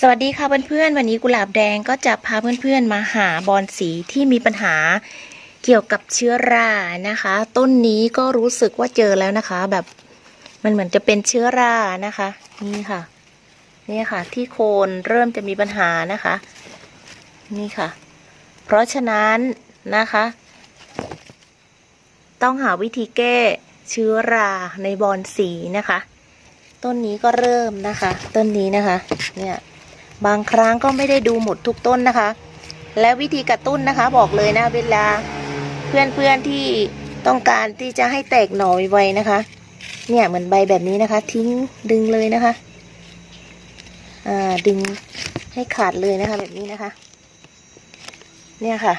สวัสดีค่ะเพื่อนๆวันนี้กุหลาบแดงก็จะพาเพื่อนๆมาหาบอนสีที่มีปัญหาเกี่ยวกับเชื้อรานะคะ ต้นนี้ก็รู้สึกว่าเจอแล้วนะคะ แบบมันเหมือนจะเป็นเชื้อรานะคะ นี่ค่ะ นี่ค่ะ ที่โคนเริ่มจะมีปัญหานะคะ นี่ค่ะ เพราะฉะนั้นนะคะ ต้องหาวิธีแก้เชื้อราในบอนสีนะคะ ต้นนี้ก็เริ่มนะคะ ต้นนี้นะคะ เนี่ย บางครั้งก็ไม่ได้ดูหมดทุกต้นนะคะ และวิธีกระตุ้นนะคะบอกเลยนะเวลาเพื่อนๆที่ต้องการที่จะให้แตกหน่อไวๆนะคะ เนี่ยเหมือนใบแบบนี้นะคะ ทิ้งดึงเลยนะคะ อ่าดึงให้ขาดเลยนะคะ แบบนี้นะคะ เนี่ยค่ะ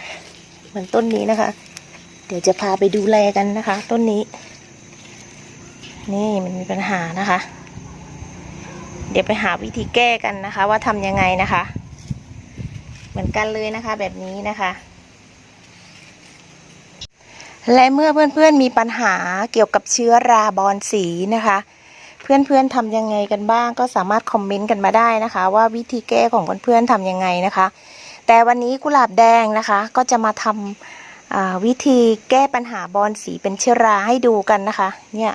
เหมือนต้นนี้นะคะ เดี๋ยวจะพาไปดูแลกันนะคะ ต้นนี้ นี่มันมีปัญหานะคะ เดี๋ยวไปหาวิธีแก้กันนะคะ ว่าทำยังไงนะคะ เหมือนกันเลยนะคะ แบบนี้นะคะ และเมื่อเพื่อนๆมีปัญหาเกี่ยวกับเชื้อราบอนสีนะคะ เพื่อนๆทำยังไงกันบ้าง ก็สามารถคอมเมนต์กันมาได้นะคะ ว่าวิธีแก้ของเพื่อนๆทำยังไงนะคะ แต่วันนี้กุหลาบแดงนะคะ ก็จะมาทำวิธีแก้ปัญหาบอนสีเป็นเชื้อราให้ดูกันนะคะ เนี่ย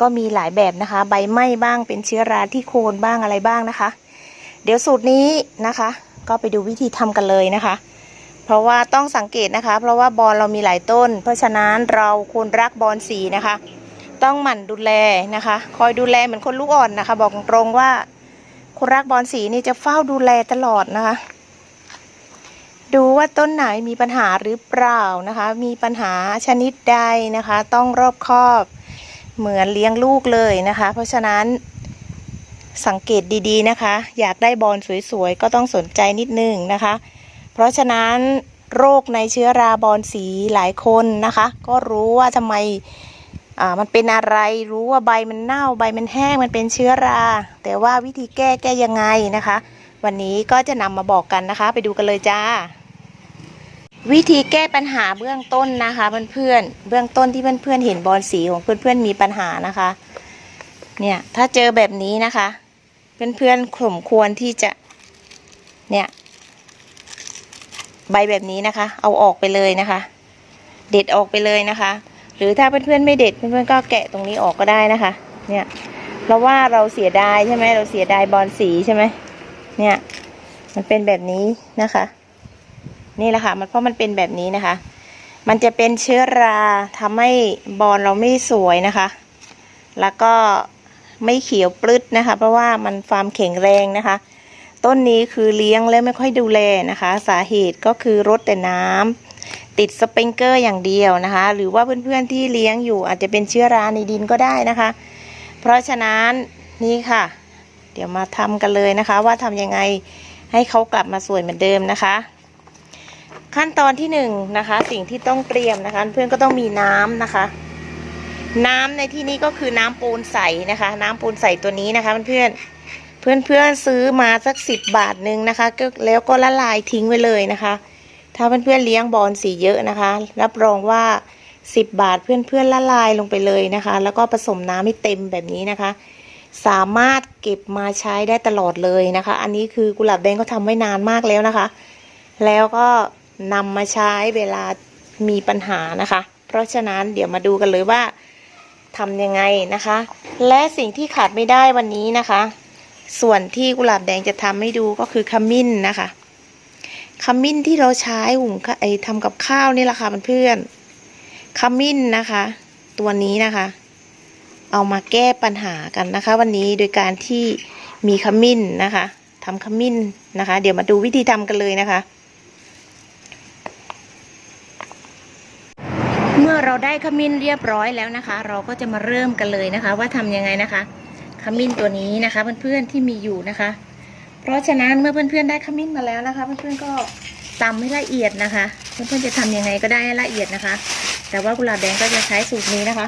ก็มีหลายแบบนะคะ ใบไหม้บ้างเป็นเชื้อราที่โคนบ้างอะไรบ้างนะคะ เดี๋ยวสูตรนี้นะคะ ก็ไปดูวิธีทำกันเลยนะคะ เพราะว่าต้องสังเกตนะคะ เพราะว่าบอลเรามีหลายต้น เพราะฉะนั้นเราควรรักบอลสีนะคะ ต้องหมั่นดูแลนะคะ คอยดูแลเหมือนคนลูกอ่อนนะคะ บอกตรงว่าคนรักบอลสีนี่จะเฝ้าดูแลตลอดนะคะดูว่าต้นไหนมีปัญหาหรือเปล่านะคะ มีปัญหาชนิดใดนะคะ ต้องรอบคอบ เหมือนเลี้ยงลูกเลยนะคะ เพราะฉะนั้นสังเกตดีๆนะคะ อยากได้บอลสวยๆ ก็ต้องสนใจนิดนึงนะคะ เพราะฉะนั้นโรคในเชื้อราบอลสีหลายคนนะคะ ก็รู้ว่าทำไมมันเป็นอะไรรู้ว่าใบมันเน่าใบมันแห้งมันเป็นเชื้อรา แต่ว่าวิธีแก้แก้ยังไงนะคะ วันนี้ก็จะนำมาบอกกันนะคะ ไปดูกันเลยจ้า วิธีแก้ปัญหาเบื้องต้นนะคะเพื่อนๆเบื้องต้นที่เพื่อนๆเห็นบอลสีของเพื่อนๆมีปัญหานะคะ เนี่ยถ้าเจอแบบนี้นะคะ เพื่อนๆสมควรที่จะเนี่ยใบแบบนี้นะคะ เอาออกไปเลยนะคะ เด็ดออกไปเลยนะคะ หรือถ้าเพื่อนๆไม่เด็ดเพื่อนๆก็แกะตรงนี้ออกก็ได้นะคะ เนี่ยเราว่าเราเสียดายใช่ไหมเราเสียดายบอลสีใช่ไหมเนี่ย มันเป็นแบบนี้นะคะ นี่แหละค่ะมันเพราะมันเป็นแบบนี้นะคะ มันจะเป็นเชื้อราทำให้บอลเราไม่สวยนะคะ แล้วก็ไม่เขียวปลึดนะคะ เพราะว่ามันความแข็งแรงนะคะ ต้นนี้คือเลี้ยงแล้วไม่ค่อยดูแลนะคะ สาเหตุก็คือรดแต่น้ำติดสปริงเกอร์อย่างเดียวนะคะ หรือว่าเพื่อนๆที่เลี้ยงอยู่อาจจะเป็นเชื้อราในดินก็ได้นะคะ เพราะฉะนั้นนี่ค่ะ เดี๋ยวมาทำกันเลยนะคะ ว่าทำยังไงให้เขากลับมาสวยเหมือนเดิมนะคะ ขั้นตอนที่หนึ่งนะคะ สิ่งที่ต้องเตรียมนะคะ เพื่อนก็ต้องมีน้ำนะคะ น้ำในที่นี้ก็คือน้ำปูนใสนะคะ น้ำปูนใสตัวนี้นะคะ เพื่อนเพื่อนเพื่อนซื้อมาสักสิบบาทหนึ่งนะคะก็แล้วก็ละลายทิ้งไว้เลยนะคะ ถ้าเพื่อนเพื่อนเลี้ยงบอลสีเยอะนะคะ รับรองว่าสิบบาทเพื่อนเพื่อนละลายลงไปเลยนะคะ แล้วก็ผสมน้ำให้เต็มแบบนี้นะคะ สามารถเก็บมาใช้ได้ตลอดเลยนะคะ อันนี้คือกุหลาบแดงเขาทำไว้นานมากแล้วนะคะ แล้วก็ นำมาใช้เวลามีปัญหานะคะ เพราะฉะนั้นเดี๋ยวมาดูกันเลยว่าทำยังไงนะคะ และสิ่งที่ขาดไม่ได้วันนี้นะคะ ส่วนที่กุหลาบแดงจะทำให้ดูก็คือขมิ้นนะคะขมิ้นที่เราใช้หุงไอทำกับข้าวนี่แหละค่ะเพื่อนๆขมิ้นนะคะ ตัวนี้นะคะ เอามาแก้ปัญหากันนะคะ วันนี้โดยการที่มีขมิ้นนะคะทำขมิ้นนะคะ เดี๋ยวมาดูวิธีทำกันเลยนะคะ เมื่อเรา ได้ขมิ้นเรียบร้อยแล้วนะคะ เราก็จะมาเริ่มกันเลยนะคะ ว่าทำยังไงนะคะ ขมิ้นตัวนี้นะคะเพื่อนๆที่มีอยู่นะคะ เพราะฉะนั้นเมื่อเพื่อนๆได้ขมิ้นมาแล้วนะคะ เพื่อนๆก็ตำให้ละเอียดนะคะ เพื่อนๆจะทำยังไงก็ได้ให้ละเอียดนะคะ แต่ว่ากุหลาบแดงก็จะใช้สูตรนี้นะคะ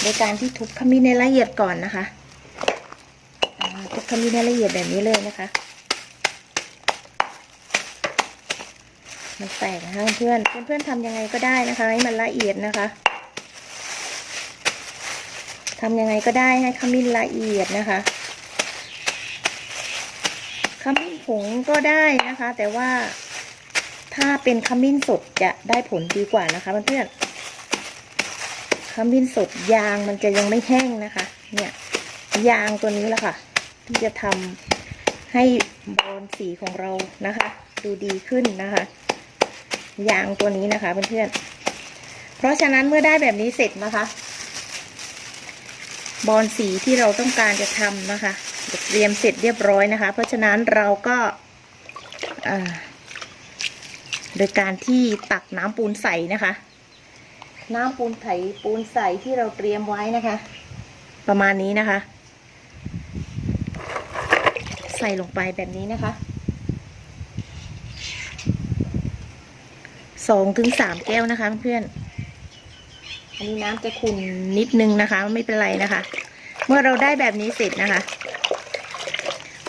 โดยการที่ทุบขมิ้นให้ละเอียดก่อนนะคะทุบขมิ้นให้ละเอียดแบบนี้เลยนะคะ มันแตกนะคะเพื่อนเพื่อนๆทำยังไงก็ได้นะคะ ให้มันละเอียดนะคะทำยังไงก็ได้ให้ขมิ้นละเอียดนะคะขมิ้นผงก็ได้นะคะ แต่ว่าถ้าเป็นขมิ้นสดจะได้ผลดีกว่านะคะเพื่อนๆขมิ้นสดยางมันจะยังไม่แห้งนะคะ เนี่ยยางตัวนี้แหละค่ะ ที่จะทำให้บอลสีของเรานะคะ ดูดีขึ้นนะคะ ยางตัวนี้นะคะเพื่อนๆเพราะฉะนั้นเมื่อได้แบบนี้เสร็จนะคะ บอลสีที่เราต้องการจะทำนะคะเตรียมเสร็จเรียบร้อยนะคะ เพราะฉะนั้นเราก็โดยการที่ตักน้ำปูนใสนะคะ น้ำปูนไถปูนใสที่เราเตรียมไว้นะคะ ประมาณนี้นะคะ ใส่ลงไปแบบนี้นะคะ สองถึงสามแก้วนะคะเพื่อนอันนี้น้ำจะขุ่นนิดนึงนะคะ ไม่เป็นไรนะคะ เมื่อเราได้แบบนี้เสร็จนะคะ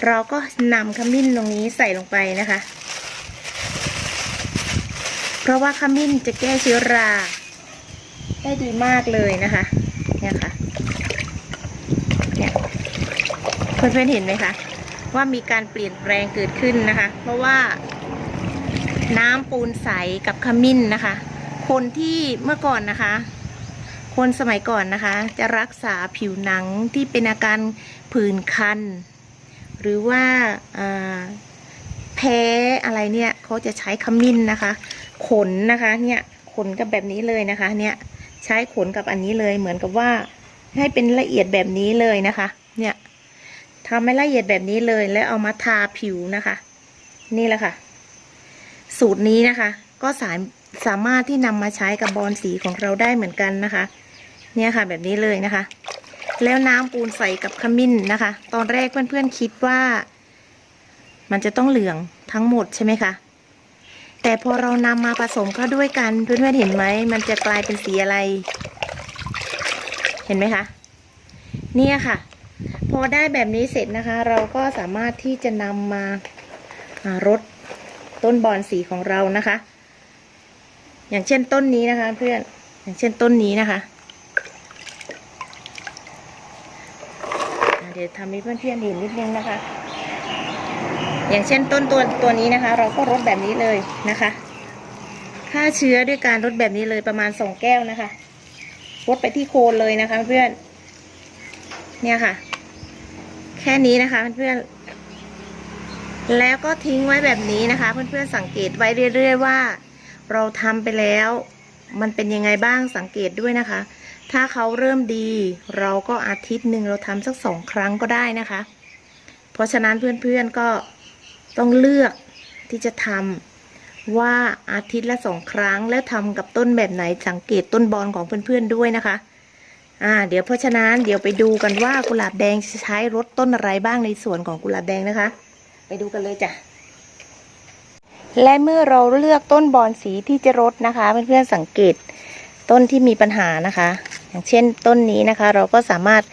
เราก็นำขมิ้นตรงนี้ใส่ลงไปนะคะ เพราะว่าขมิ้นจะแก้เชื้อรา ได้ดีมากเลยนะคะ เนี่ยค่ะ เนี่ยเพื่อนๆเห็นไหมคะว่ามีการเปลี่ยนแปลงเกิดขึ้นนะคะ เพราะว่า น้ำปูนใสกับขมิ้นนะคะ คนที่เมื่อก่อนนะคะ คนสมัยก่อนนะคะ จะรักษาผิวหนังที่เป็นอาการผื่นคัน หรือว่าแพ้อะไรเนี่ยเขาจะใช้ขมิ้นนะคะ ขนนะคะเนี่ยขนกับแบบนี้เลยนะคะ เนี่ยใช้ขนกับอันนี้เลยเหมือนกับว่าให้เป็นละเอียดแบบนี้เลยนะคะ เนี่ยทำให้ละเอียดแบบนี้เลยแล้วเอามาทาผิวนะคะ นี่แหละค่ะ สูตรนี้นะคะ ก็สามสามารถที่นำมาใช้กับบอลสีของเราได้เหมือนกันนะคะ เนี่ยค่ะแบบนี้เลยนะคะ แล้วน้ำปูนใส่กับขมิ้นนะคะ ตอนแรกเพื่อนๆคิดว่า มันจะต้องเหลืองทั้งหมดใช่ไหมคะแต่พอเรานำมาผสมเข้าด้วยกันเพื่อนๆเห็นไหมมันจะกลายเป็นสีอะไร เห็นไหมคะ เนี่ยค่ะ พอได้แบบนี้เสร็จนะคะ เราก็สามารถที่จะนำมาอ่ารด ต้นบอนสีของเรานะคะ อย่างเช่นต้นนี้นะคะ เพื่อน อย่างเช่นต้นนี้นะคะ เดี๋ยวทำให้เพื่อนๆเห็นนิดนึงนะคะ อย่างเช่นต้นตัวตัวนี้นะคะ เราก็รดแบบนี้เลยนะคะฆ่าเชื้อด้วยการรดแบบนี้เลยประมาณสองแก้วนะคะรดไปที่โคนเลยนะคะ เพื่อน เนี่ยค่ะ แค่นี้นะคะเพื่อน แล้วก็ทิ้งไว้แบบนี้นะคะ เพื่อนๆสังเกตไว้เรื่อย ๆ ว่า เราทำไปแล้ว มันเป็นยังไงบ้างสังเกตด้วยนะคะ ถ้าเขาเริ่มดี เราก็อาทิตย์หนึ่งเราทำสักสองครั้งก็ได้นะคะ เพราะฉะนั้นเพื่อนๆก็ต้องเลือกที่จะทำว่าอาทิตย์ละสองครั้งแล้วทำกับต้นแบบไหนสังเกตต้นบอลของเพื่อนๆด้วยนะคะอ่าเดี๋ยวเพราะฉะนั้นเดี๋ยวไปดูกันว่ากุหลาบแดงใช้รดต้นอะไรบ้างในส่วนของกุหลาบแดงนะคะ ไปดูกันเลยจ้ะและเมื่อเราเลือกต้นบอลสีที่จะรดนะคะเพื่อนๆสังเกตต้นที่มีปัญหานะคะ อย่างเช่นต้นนี้นะคะ เราก็สามารถ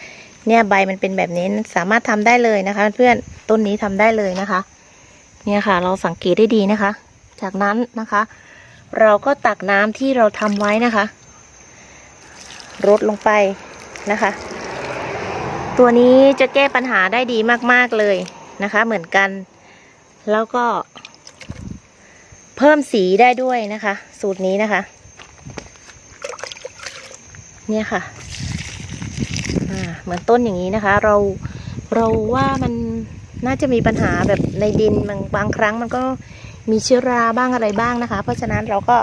เนี่ยใบมันเป็นแบบนี้สามารถทำได้เลยนะคะ เพื่อนๆต้นนี้ทำได้เลยนะคะ เนี่ยค่ะ เราสังเกตได้ดีนะคะ จากนั้นนะคะ เราก็ตักน้ำที่เราทำไว้นะคะรดลงไปนะคะ ตัวนี้จะแก้ปัญหาได้ดีมากๆเลย นะคะ เหมือนกัน แล้วก็ เพิ่มสีได้ด้วยนะคะ สูตรนี้นะคะ เนี่ยค่ะเหมือนต้นอย่างนี้นะคะ เราเราว่ามันน่าจะมีปัญหาแบบในดินบางบางครั้งมันก็มีเชื้อราบ้างอะไรบ้างนะคะ เพราะฉะนั้นเราก็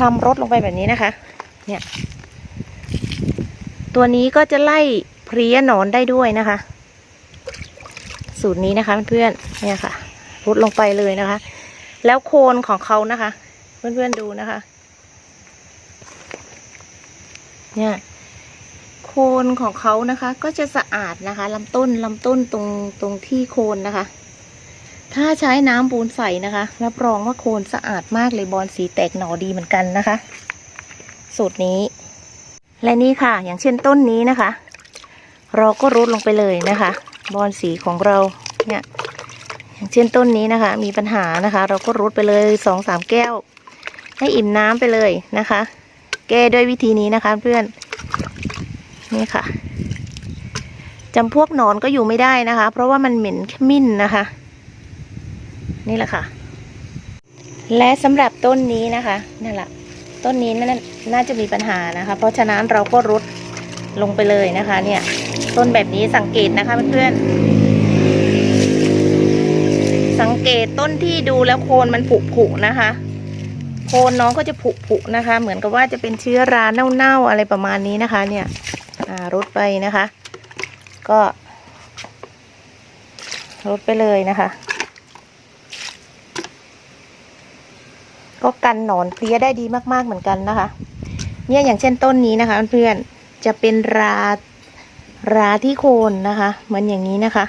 ทำรดลงไปแบบนี้นะคะ เนี่ย ตัวนี้ก็จะไล่เพลี้ยหนอนได้ด้วยนะคะ สูตรนี้นะคะเพื่อนๆเนี่ยค่ะรดลงไปเลยนะคะ แล้วโคนของเขานะคะ เพื่อนๆดูนะคะ เนี่ยโคนของเขานะคะ ก็จะสะอาดนะคะลำต้นลำต้นตรงตรงที่โคนนะคะ ถ้าใช้น้ำปูนใส่นะคะรับรองว่าโคนสะอาดมากเลยบอลสีแตกหน่อดีเหมือนกันนะคะ สูตรนี้ และนี่ค่ะ อย่างเช่นต้นนี้นะคะ เราก็รุดลงไปเลยนะคะ บอลสีของเราเนี่ยอย่างเช่นต้นนี้นะคะ มีปัญหานะคะ เราก็รดไปเลยสองสามแก้ว ให้อิ่มน้ำไปเลยนะคะ แก้ด้วยวิธีนี้นะคะเพื่อนนี่ค่ะจำพวกหนอนก็อยู่ไม่ได้นะคะ เพราะว่ามันเหม็นขมิ้นนะคะ นี่แหละค่ะ และสำหรับต้นนี้นะคะนี่นแหละต้นนี้น่าน่าจะมีปัญหานะคะ เพราะฉะนั้นเราก็รุดลงไปเลยนะคะ เนี่ย ต้นแบบนี้สังเกตนะคะเพื่อนๆ สังเกตต้นที่ดูแล้วโคนมันผุผุนะคะ โคนน้องก็จะผุผุนะคะ เหมือนกับว่าจะเป็นเชื้อราเน่าๆอะไรประมาณนี้นะคะ เนี่ยรดไปนะคะ ก็รดไปเลยนะคะ ก็กันหนอนเพลี้ยได้ดีมากๆเหมือนกันนะคะ เนี่ยอย่างเช่นต้นนี้นะคะเพื่อนๆจะเป็นรา ราที่โคนนะคะเหมือนอย่างนี้นะคะ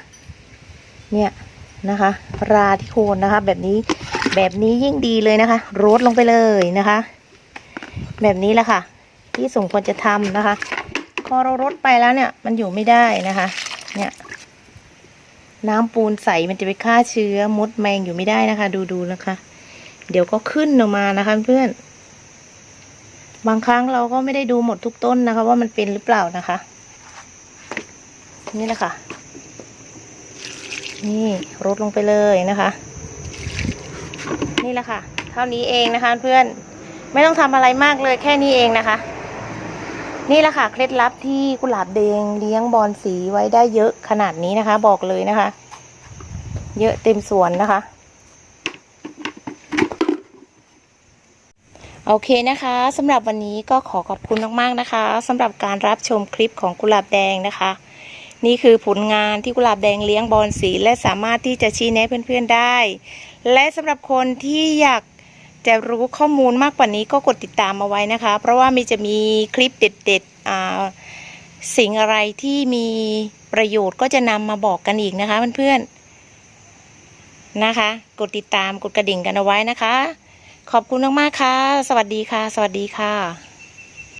เนี่ยนะคะ ราที่โคนนะคะ แบบนี้แบบนี้ยิ่งดีเลยนะคะรดลงไปเลยนะคะ แบบนี้แหละค่ะ ที่สมควรจะทำนะคะ พอเรารดไปแล้วเนี่ย มันอยู่ไม่ได้นะคะ เนี่ย น้ำปูนใสมันจะไปฆ่าเชื้อมดแมงอยู่ไม่ได้นะคะ ดูดูนะคะ เดี๋ยวก็ขึ้นออกมานะคะเพื่อนบางครั้งเราก็ไม่ได้ดูหมดทุกต้นนะคะ ว่ามันเป็นหรือเปล่านะคะ นี่แหละค่ะ นี่รดลงไปเลยนะคะ นี่แหละค่ะ เท่านี้เองนะคะ เพื่อนไม่ต้องทำอะไรมากเลยแค่นี้เองนะคะ นี่แหละค่ะ เคล็ดลับที่กุหลาบแดงเลี้ยงบอลสีไว้ได้เยอะขนาดนี้นะคะ บอกเลยนะคะ เยอะเต็มสวนนะคะโอเคนะคะสำหรับวันนี้ก็ขอขอบคุณมาก ๆ นะคะสำหรับการรับชมคลิปของกุหลาบแดงนะคะ นี่คือผลงานที่กุหลาบแดงเลี้ยงบอลสีและสามารถที่จะชี้แนะเพื่อนๆได้ และสำหรับคนที่อยากจะรู้ข้อมูลมากกว่านี้ก็กดติดตามมาไว้นะคะ เพราะว่ามีจะมีคลิปเด็ดๆสิ่งอะไรที่มีประโยชน์ก็จะนำมาบอกกันอีกนะคะเพื่อนๆนะคะ กดติดตามกดกระดิ่งกันเอาไว้นะคะ ขอบคุณมากๆค่ะ สวัสดีค่ะ สวัสดีค่ะ